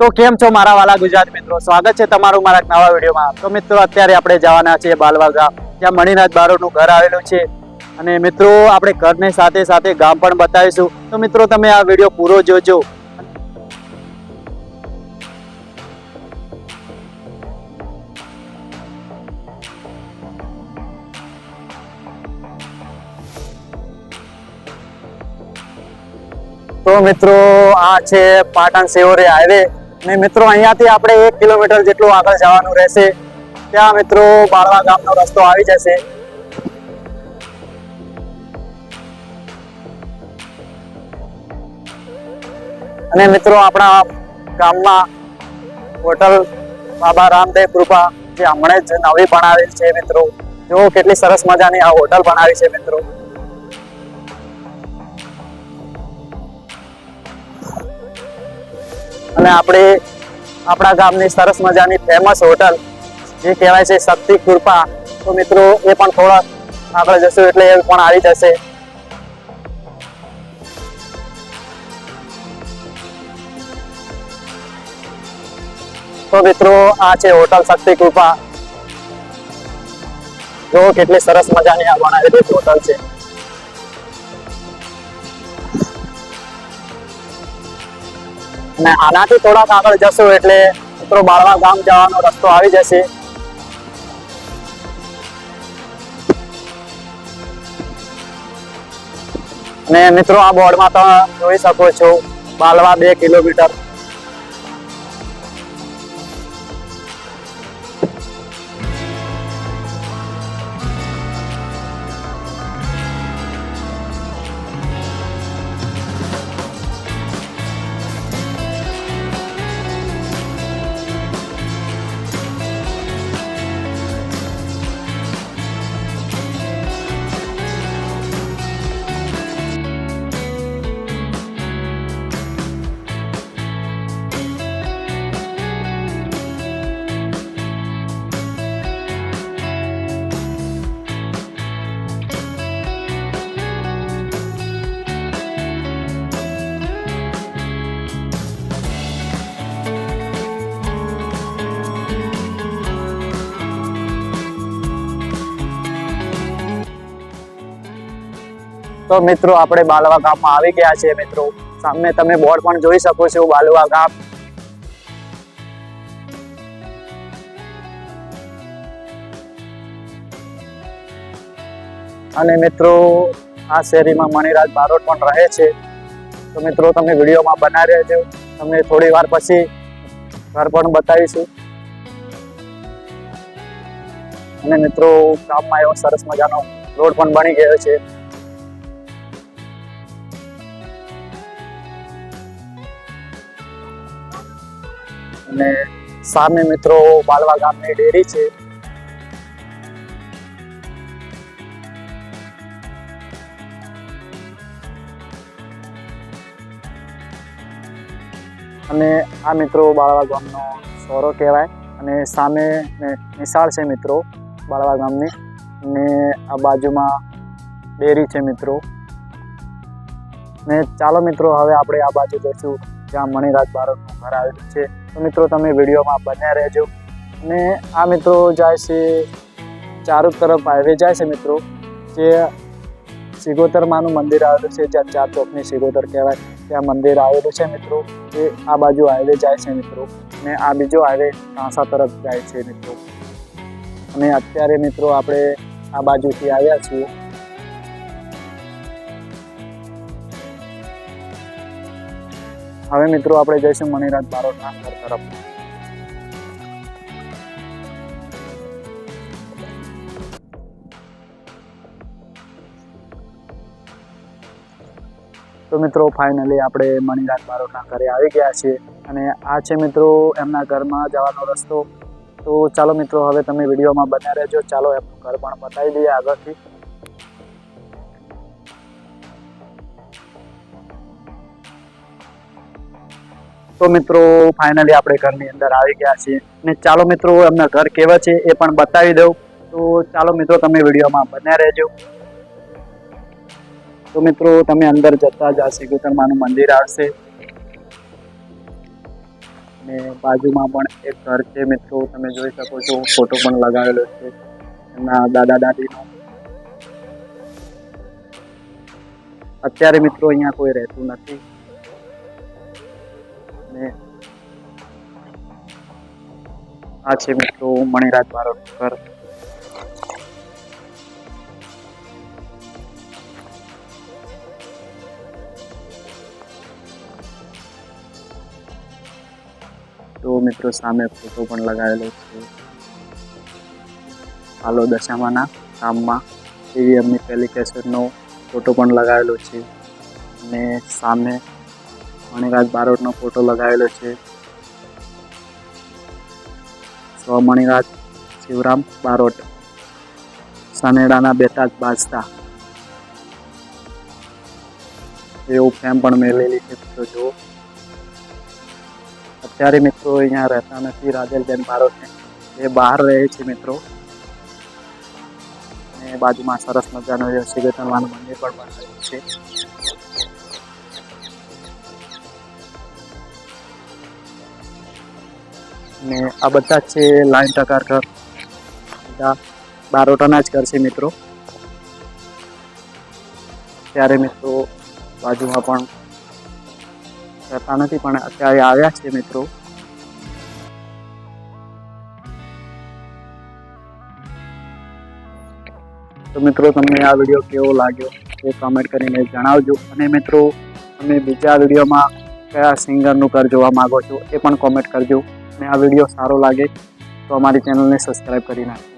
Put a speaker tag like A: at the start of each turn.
A: તો કેમ છો મારા વાલા ગુજરાત મિત્રો? સ્વાગત છે તમારું મારા નવા વિડીયોમાં. તો મિત્રો, અત્યારે આપણે જવાના છીએ બાલવા ગામ ત્યાં મણિનાથ બારોટનું ઘર આવેલું છે. અને મિત્રો, આપણે ઘરની સાથે સાથે ગામ પણ બતાવીશું. તો મિત્રો, તમે આ વીડિયો પૂરો જોજો. તો મિત્રો, આ છે પાટણ સેવોરે હાઈવે. ને મિત્રો, અહીંયાથી આપણે એક કિલોમીટર જેટલું આગળ જવાનું રહેશે. ત્યાં મિત્રો, બાળવા ગામનો રસ્તો આવી જશે. અને મિત્રો, આપણા ગામમાં હોટલ બાબા રામદેવ કૃપા જે હમણાં જ નવી બનાવેલ છે મિત્રો. જો કેટલી સરસ મજાની આ હોટલ બનાવી છે મિત્રો. અને આપણે આપણા ગામની સરસ મજાની ફેમસ હોટલ જે કહેવાય છે શક્તિ કૃપા. તો મિત્રો, એ પણ થોડા આગળ જશું એટલે એ પણ આવી જશે. તો મિત્રો, આ છે હોટલ શક્તિ કૃપા. જો કેટલી સરસ મજાની આ બનાવેલી હોટલ છે. અને આનાથી થોડાક આગળ જશો એટલે મિત્રો બાળવા ગામ જવાનો રસ્તો આવી જશે. અને મિત્રો આ બોર્ડમાં તમે જોઈ શકો છો બાલવા બે કિલોમીટર. તો મિત્રો, આપણે બાલવા ગામમાં આવી ગયા છે મિત્રો. સામે તમે બોર્ડ પણ જોઈ શકો છો, બાલવા ગામ. અને મિત્રો, આ શેરીમાં મણિરાજ બારોટ પણ રહે છે. તો મિત્રો, તમે વિડીયોમાં બનાવી રહેજો. તમને થોડી વાર પછી ઘર પણ બતાવીશું. અને મિત્રો, ગામમાં એવો સરસ મજાનો રોડ પણ બની ગયો છે. અને સામે મિત્રો બાલવા ગામની ડેરી છે. અને આ મિત્રો બાળવા ગામનો સોરો કહેવાય. અને સામે નિશાળ છે મિત્રો બાળવા ગામની. અને આ બાજુમાં ડેરી છે મિત્રો. ને ચાલો મિત્રો, હવે આપણે આ બાજુ જઈશું, જ્યાં મણિરાજ બારોટનું ઘર આવેલું છે. તો મિત્રો તમે વિડીયોમાં બન્યા રહેજો. અને આ મિત્રો જાય છે ચારુ તરફ હાઈવે જાય છે મિત્રો, જે સિગોતરમાનું મંદિર આવેલું છે, જ્યાં ચાર ચોકની સિગોતર કહેવાય. ત્યાં મંદિર આવેલું છે મિત્રો એ આ બાજુ હાઈવે જાય છે મિત્રો, અને આ બીજો હાઈવે કાંસા તરફ જાય છે મિત્રો. અને અત્યારે મિત્રો આપણે આ બાજુથી આવ્યા છીએ. હવે મિત્રો આપણે જઈશું મણિરાજ બારોટના ઘર તરફ. તો મિત્રો ફાઇનલી આપણે મણિરાજ બારોટના ઘરે આવી ગયા છીએ અને આ છે મિત્રો એમના ઘરમાં જવાનો રસ્તો. તો ચાલો મિત્રો, હવે તમે વિડીયોમાં બન્યા રહેજો. ચાલો એમનું ઘર પણ બતાવી દઈએ આગળથી. તો મિત્રો ફાઇનલી આપણે ઘરની અંદર આવી ગયા છીએ. ને ચાલો મિત્રો, એમના ઘર કેવા છે એ પણ બતાવી દઉં. તો ચાલો મિત્રો, તમે વિડીયોમાં બન્યા રહેજો. તો મિત્રો, તમે અંદર જતા જ આ શ્રી મંદિર આવશે. અને બાજુમાં પણ એક ઘર છે મિત્રો, તમે જોઈ શકો છો, ફોટો પણ લગાવેલો છે. એમના દાદા દાદીનો. અત્યારે મિત્રો, અહીંયા કોઈ રહેતું નથી. ને આ છે મિત્રો મણિરાજ બારોટ તો મિત્રો સામે ફોટો પણ લગાવેલો છે. હાલો દશામાના કામમાં એવી એમની પહેલી કેસેટનો ફોટો પણ લગાવેલો છે. અને સામે મણિરાજ બારોટનો ફોટો લગાવેલો છે. સ્વ મણિરાજ શિવરામ બારોટ. સનેડાના બેતાજ બાજતા. એવું ફેમ પણ મેળવેલી છે મિત્રો, જુઓ. અત્યારે મિત્રો અહીંયા રહેતા નથી રાજેલબેન બારોટને. એ બહાર રહે છે મિત્રો. અને બાજુમાં સરસ મજાનો જે મંદિર પણ બનાવેલું છે. અને આ બધા છે લાઈન ટકાર ઘર. બધા બારોટાના જ ઘર છે મિત્રો. ત્યારે મિત્રો બાજુમાં પણ રહેતા નથી, પણ અત્યારે આવ્યા છે મિત્રો. તો મિત્રો તમને આ વીડિયો કેવો લાગ્યો એ કમેન્ટ કરીને જણાવજો. અને મિત્રો, તમે બીજા વિડીયોમાં કયા સિંગરનું ઘર જોવા માગો છો એ પણ કોમેન્ટ કરજો. અને આ વીડિયો સારો લાગે તો અમારી ચેનલને સબસ્ક્રાઈબ કરી નાખજો.